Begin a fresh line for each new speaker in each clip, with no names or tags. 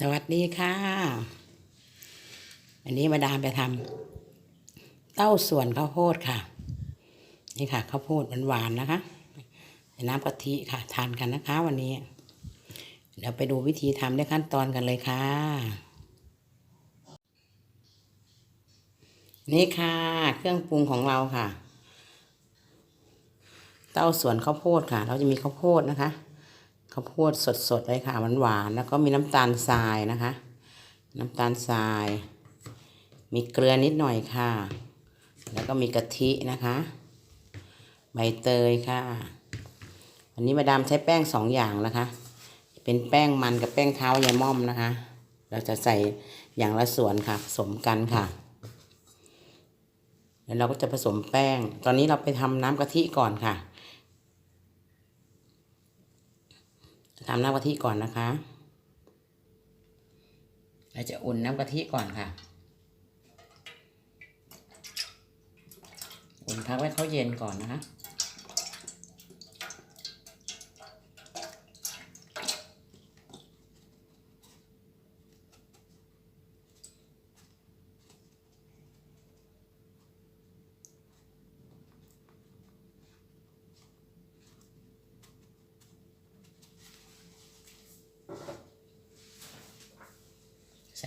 สวัสดีค่ะ อันนี้มาดามไปทำเต้าส่วนข้าวโพดค่ะ นี่ค่ะข้าวโพดหวานๆนะคะใส่น้ำกะทิค่ะ ทานกันนะคะ วันนี้ เดี๋ยวไปดูวิธีทำด้วยขั้นตอนกันเลยค่ะ นี่ค่ะ เครื่องปรุงของเราค่ะ เต้าส่วนข้าวโพดค่ะ เราจะมีข้าวโพดนะคะ ข้าวโพดสดๆเลยค่ะหวานๆแล้วก็มีน้ำตาลทรายนะคะ น้ำตาลทราย มีเกลือนิดหน่อยค่ะ แล้วก็มีกะทินะคะ ใบเตยค่ะ วันนี้มาดามใช้แป้งสองอย่างนะคะ เป็นแป้งมันกับแป้งเท้ายายม่อมนะคะ เราจะใส่อย่างละส่วนค่ะผสมกันค่ะแล้วเราก็จะผสมแป้ง ตอนนี้เราไปทำน้ำกะทิก่อนค่ะ ทำน้ำกะทิก่อนนะคะเราจะอุ่นน้ำกะทิก่อนค่ะ อุ่นพักไว้เขาเย็นก่อนนะคะ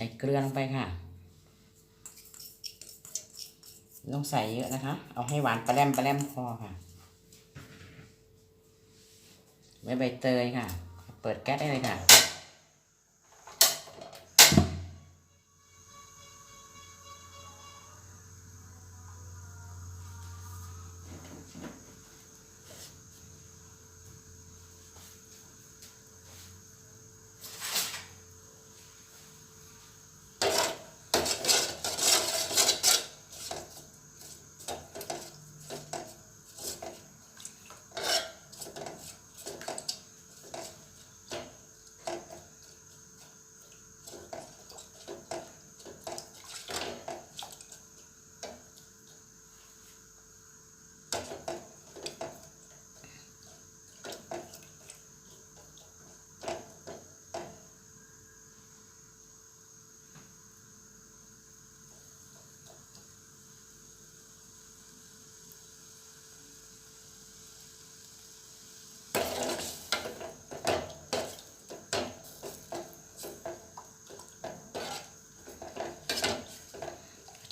ส่เกลือลงไปค่ะต้องใส่เยอะนะคะ เอาให้หวานปลาแรมปลาแรมพอค่ะ ไว้ใบเตยค่ะ เปิดแก๊สได้เลยค่ะ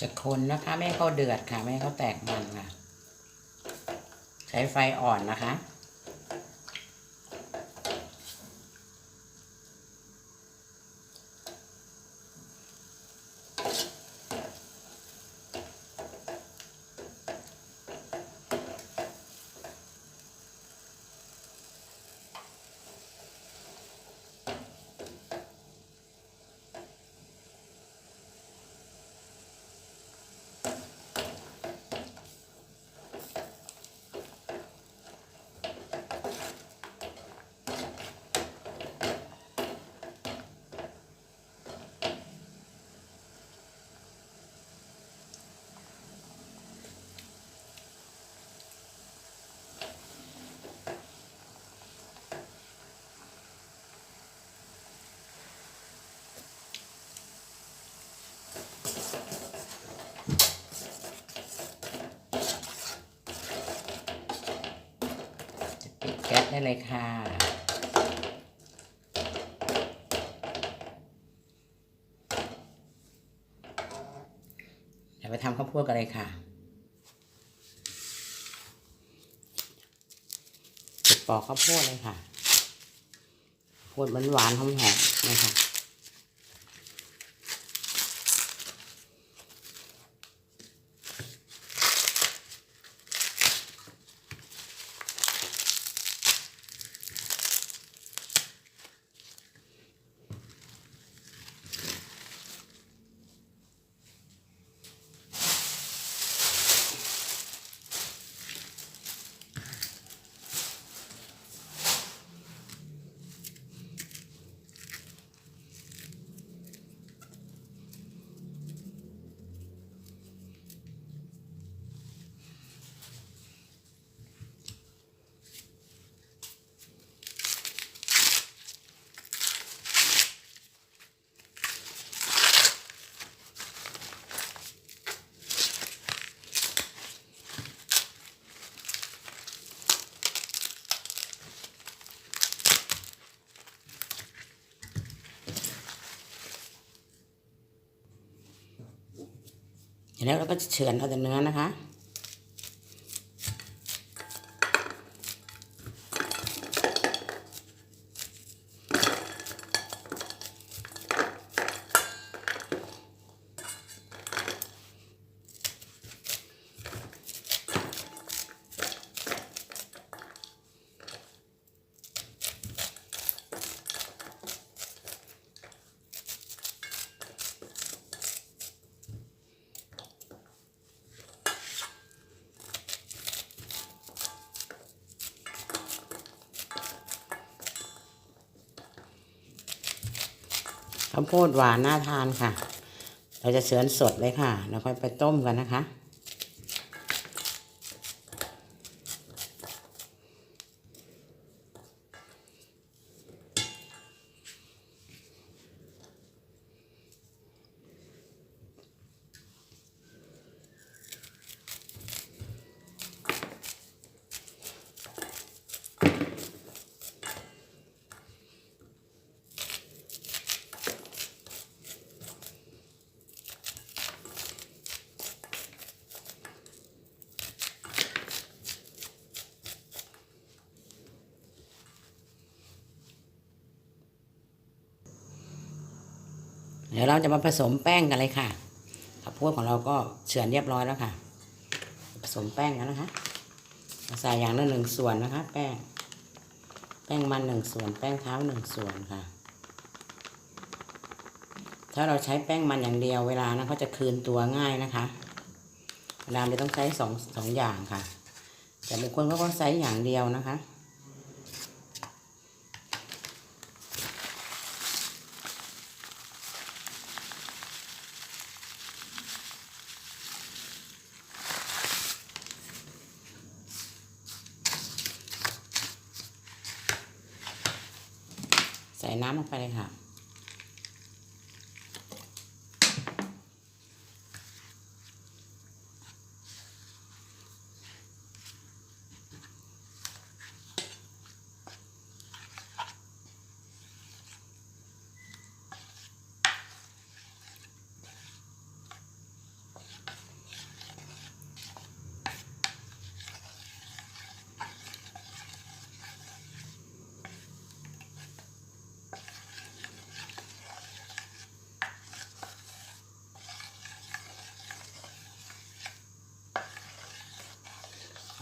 จะคนนะคะ ไม่ให้เขาเดือดค่ะ ไม่ให้เขาแตกมันค่ะ ใช้ไฟอ่อนนะคะจะ ได้เลยค่ะ เดี๋ยวไปทำข้าวโพดกันเลยค่ะปอกข้าวโพดเลยค่ะข้าวโพดหวานๆหอมๆเลยค่ะ แล้วเราก็จะเฉือนเอาแต่เนื้อนะคะ ข้าวโพดหวานน่าทานค่ะ เราจะเสือนสดเลยค่ะ แล้วค่อยไปต้มกันนะคะ ดี๋ยวเราจะมาผสมแป้งกันเลยค่ะข้าวโพดของเราก็เฉือนเรียบร้อยแล้วค่ะ ผสมแป้งกันนะคะใส่อย่างละหนึ่งส่วนนะคะ แป้ง แป้งมันหนึ่งส่วน แป้งเท้าหนึ่งส่วนค่ะ ถ้าเราใช้แป้งมันอย่างเดียวเวลานะเขาจะคืนตัวง่ายนะคะเวลาเราต้องใช้สองสองอย่างค่ะ แต่บางคนเขาก็ใช้อย่างเดียวนะคะ น้ำลงไปเลยค่ะ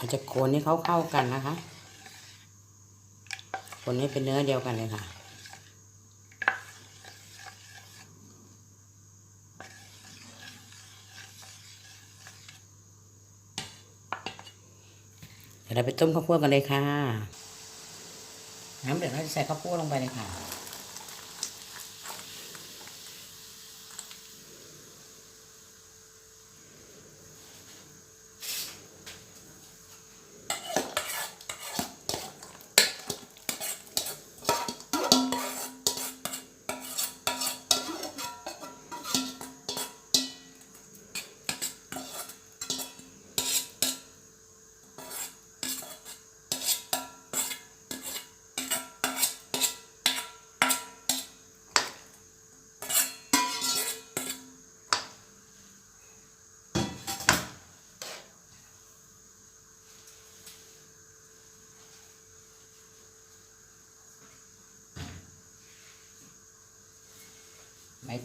เราจะโคนให้เขาเข้ากันนะคะ คนให้เป็นเนื้อเดียวกันเลยค่ะเดี๋ยวเราไปต้มข้าวโพดกันเลยค่ะ น้ำเดือดเราจะใส่ข้าวโพดลงไปเลยค่ะ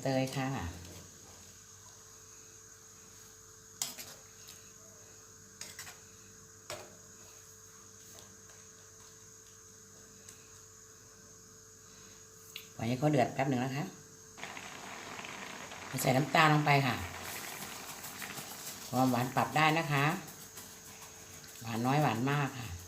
เตยค่ะ ปล่อยให้เขาเดือดแป๊บหนึ่งนะคะใส่น้ำตาลลงไปค่ะ ความหวานปรับได้นะคะ หวานน้อยหวานมากค่ะ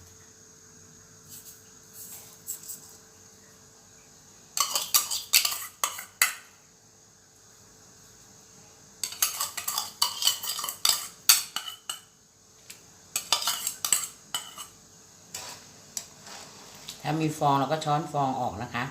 ้ามีฟองเราก็ช้อนฟองออกนะคะ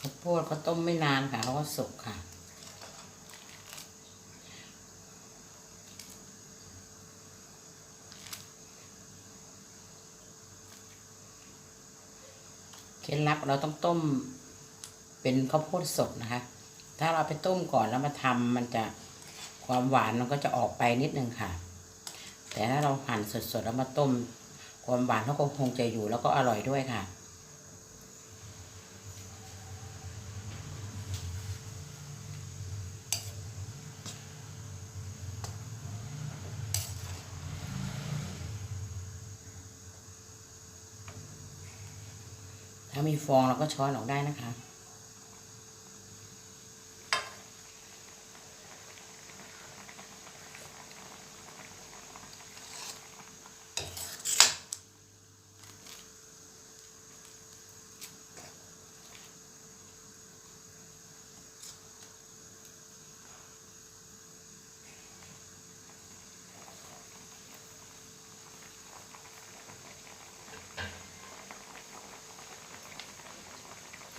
ข้าวโพดเขาต้มไม่นานค่ะเขาก็สุกค่ะเคล็ดลับเราต้องต้ม เป็นข้าวโพดสดนะคะ ถ้าเราไปต้มก่อนแล้วมาทำมันจะความหวานมันก็จะออกไปนิดนึงค่ะ แต่ถ้าเราหั่นสดๆแล้วมาต้ม ความหวานเขาก็คงจะอยู่แล้วก็อร่อยด้วยค่ะถ้ามีฟองเราก็ช้อนออกได้นะคะ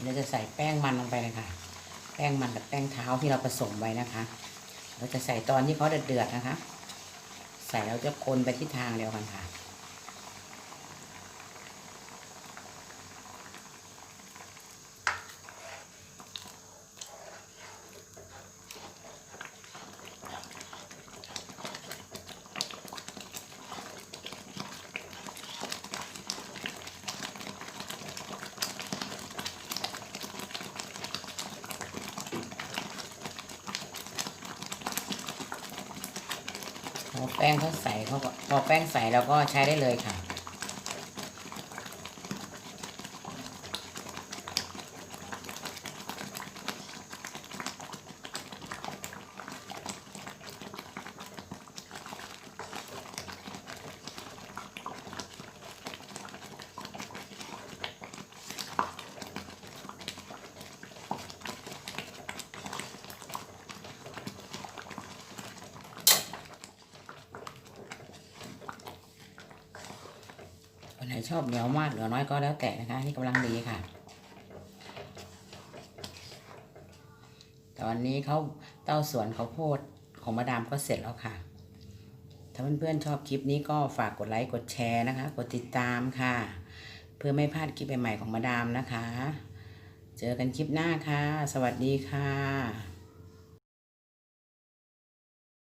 เราจะใส่แป้งมันลงไปเลยค่ะ แป้งมันกับแป้งเท้าที่เราผสมไว้นะคะ เราจะใส่ตอนที่เขาเดือดๆนะคะ ใส่แล้วจะคนไปทิศทางเดียวกันค่ะ พอ แป้งเขาใส่เขาก็พอแป้งใส่เราก็ใช้ได้เลยค่ะ ไหนชอบเหนียวมากเหนียวน้อยก็แล้วแต่นะคะนี่กำลังดีค่ะ ตอนนี้เขาเต้าสวนเขาโพดของมาดามก็เสร็จแล้วค่ะ ถ้าเพื่อนๆชอบคลิปนี้ก็ฝากกดไลค์กดแชร์นะคะ กดติดตามค่ะ เพื่อไม่พลาดคลิปใหม่ๆของมาดามนะคะ เจอกันคลิปหน้าค่ะ สวัสดีค่ะ